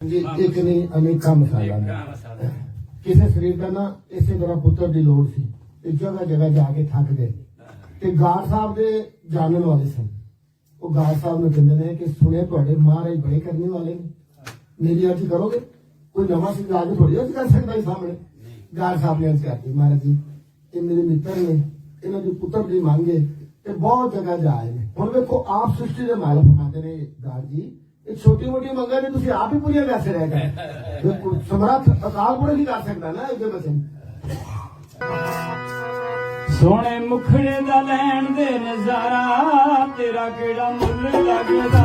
ਜੀ ਇੱਕ ਨਹੀਂ, ਅਨੇਕਾਂ ਮਿਸਾਲਾਂ ਨੇ। ਕਿਸੇ ਸਰੀਰ ਦਾ ਨਾ, ਇਸੇ ਤਰ੍ਹਾਂ ਪੁੱਤਰ ਦੀ ਲੋੜ ਸੀ। ਤੇ ਜਗ੍ਹਾ ਜਗ੍ਹਾ ਜਾ ਕੇ ਥੱਕ ਗਏ ਤੇ ਗਾਰ ਸਾਹਿਬ ਦੇ ਜਾਣਨ ਵਾਲੇ ਸਨ। ਉਹ ਗਾਰ ਸਾਹਿਬ ਨੂੰ ਕਹਿੰਦੇ ਨੇ ਕਿ ਸੁਣਿਆ ਤੁਹਾਡੇ ਮਹਾਰਾਜ ਬੜੇ ਕਰਨੇ ਵਾਲੇ ਨੇ। ਮੇਰੀ ਅੱਜ ਕਰੋਗੇ? ਕੋਈ ਨਵਾਂ ਸਿੰਘ ਆ ਕੇ ਥੋੜੀ ਅਰਜ਼ੀ ਕਰ ਸਕਦਾ ਹੈ ਸਾਹਮਣੇ। ਗਾਰ ਸਾਹਿਬ ਨੇ ਅਰਜ਼ੀ ਕਰਤੀ, ਮਹਾਰਾਜ ਜੀ, ਇਹ ਮੇਰੇ ਮਿੱਤਰ ਨੇ, ਇਹਨਾਂ ਦੇ ਪੁੱਤਰ ਦੀ ਮੰਗੇ ਤੇ ਬਹੁਤ ਜਗ੍ਹਾ ਜਾਏ ਨੇ। ਹੁਣ ਵੇਖੋ, ਆਪ ਸ੍ਰਿਸ਼ਟੀ ਦੇ ਮਾਲਕ ਫਰਮਾਉਂਦੇ ਨੇ ਗਾਰ ਜੀ। ਇਹ ਛੋਟੀ ਮੋਟੀ ਮੰਗਾਂ ਨੇ ਤੁਸੀਂ ਆਪ ਹੀ ਪੂਰੀਆਂ ਕਰਦੇ ਰਹਿ ਗਏ ਵੇਖੋ ਸਮਰੱਥ ਅਕਾਲ ਹੀ ਕਰ ਸਕਦਾ ਨਾ ਇਹਦੇ ਬਸੇ ਸੋਹਣੇ ਮੁਖੜੇ ਦਾ ਲੈਣ ਦੇ ਨਜ਼ਾਰਾ, ਤੇਰਾ ਕਿਹੜਾ ਮੁੱਲ ਲੱਗਦਾ?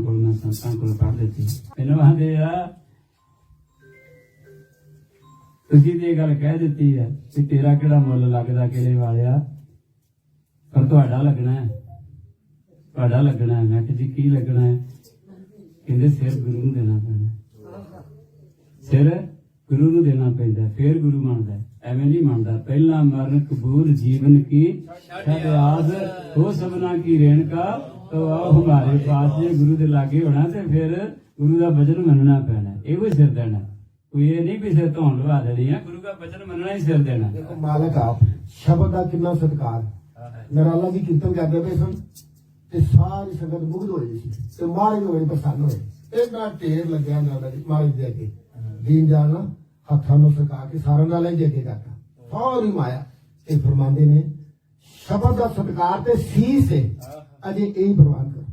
ਕੋਲ ਨਾ ਸੰਤਾਂ ਕੋਲ ਪੜ੍ਹ ਦਿੱਤੀ ਮੈਨੂੰ ਆਂਦੇ ਆ ਤੁਸੀਂ ਇਹ ਗੱਲ ਕਹਿ ਦਿੱਤੀ ਹੈ ਕਿ ਤੇਰਾ ਕਿਹੜਾ ਮੁੱਲ ਲੱਗਦਾ ਕਿਹੜੇ ਵਾਲਿਆ ਪਰ ਤੁਹਾਡਾ ਲੱਗਣਾ ਹੈ ਤੁਹਾਡਾ ਲੱਗਣਾ ਹੈ ਮੈਂ ਕਿਹਾ ਜੀ ਕੀ ਲੱਗਣਾ ਹੈ ਕਹਿੰਦੇ ਸਿਰ ਗੁਰੂ ਨੂੰ ਦੇਣਾ ਪੈਣਾ ਸਿਰ ਗੁਰੂ ਨੂੰ ਦੇਣਾ ਪੈਂਦਾ ਫਿਰ ਗੁਰੂ ਮੰਨਦਾ ਹੈ। ਐਵੇਂ ਨਹੀਂ ਮੰਨਦਾ। ਪਹਿਲਾ ਮਰਨ ਕਬੂਲ ਜੀਵਨ ਕੀ ਛੜ ਆਦ ਹੋ ਸਭਨਾ ਕੀ ਰੇਣਕਾ, ਤੋ ਆਓ ਹਮਾਰੇ ਪਾਸ ਜੇ ਗੁਰੂ ਦੇ ਲਾਗੇ ਹੋਣਾ ਤੇ ਫਿਰ ਗੁਰੂ ਦਾ ਬਚਨ ਮੰਨਣਾ ਪੈਣਾ। ਇਹੋ ਸਿਰ ਦੇਣਾ। ਕੋਈ ਇਹ ਨਹੀਂ ਵੀ ਸਿਰ ਧੌਣ ਲਵਾ ਦੇਣੀ ਆ, ਗੁਰੂ ਦਾ ਬਚਨ ਮੰਨਣਾ ਹੀ ਸਿਰ ਦੇਣਾ। ਦੇਖੋ ਮਾਲਕ ਆਪ, ਸ਼ਬਦ ਦਾ ਕਿੰਨਾ ਸਤਿਕਾਰ। ਨਰਾਲਾ ਜੀ ਕੀਰਤਨ ਕਰਦੇ ਪਏ ਸਨ ਤੇ ਸਾਰੀ ਸੰਗਤ ਮੁਗਧ ਹੋਈ ਸੀ ਤੇ ਮਾਰੇ ਹੋਏ ਪ੍ਰਸੰਨ ਹੋਏ। ਇੰਨਾ ਢੇਰ ਲੱਗਿਆ ਨਰਾਲਾ ਜੀ ਮਾਰੇ ਦੇ ਅੱਗੇ। ਦੀਨ ਜਾਣਾ ਹੱਥਾਂ ਨੂੰ ਸਰਕਾ ਕੇ ਸਾਰਿਆਂ ਨਾਲ ਹੀ ਅੱਗੇ ਕਰਤਾ ਸਾਰੀ ਮਾਇਆ। ਇਹ ਫਰਮਾਉਂਦੇ ਨੇ, ਸ਼ਬਦ ਦਾ ਸਤਿਕਾਰ ਤੇ ਸੀਸ ਹੈ। ਅਜੇ ਇਹ ਪ੍ਰਵਾਨ ਕਰੋ।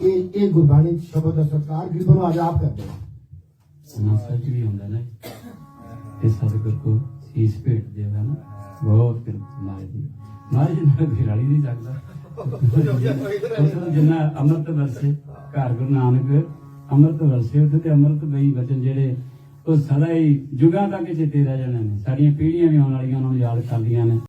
ਇਹ ਇਹ ਗੁਰਬਾਣੀ ਸ਼ਬਦ ਦਾ ਸਤਿਕਾਰ ਗਰੀਬਾਂ ਨੂੰ ਆਜ਼ਾਦ ਕਰਦੇ ਨੇ। ਨਾ ਵੀ ਹੁੰਦਾ ਨਾ। ਇਹ ਸਤਿਗੁਰ ਕੋ ਸੀਸ ਭੇਟ ਦੇਵਾ ਨਾ ਬਹੁਤ ਕਿਰਪਾ ਮਾਰੇ ਦੀ ਮਾਰੇ ਨਾਲ ਘਿਰਾਲੀ ਨਹੀਂ ਸਕਦਾ ਜਿੰਨਾ ਅੰਮ੍ਰਿਤ ਵਰਸੇ, ਘਰ ਗੁਰੂ ਨਾਨਕ, ਅੰਮ੍ਰਿਤ ਵਰਸੇ, ਉੱਥੇ ਤੇ ਅੰਮ੍ਰਿਤ ਬਈ ਵਚਨ ਜਿਹੜੇ ਉਹ ਸਦਾ ਹੀ ਜੁਗਾਂ ਤੱਕ ਚੇਤੇ ਰਹਿ ਜਾਣੇ ਨੇ। ਸਾਡੀਆਂ ਪੀੜ੍ਹੀਆਂ ਵੀ ਆਉਣ ਵਾਲੀਆਂ, ਉਹਨਾਂ ਨੂੰ ਯਾਦ ਕਰਦੀਆਂ ਨੇ।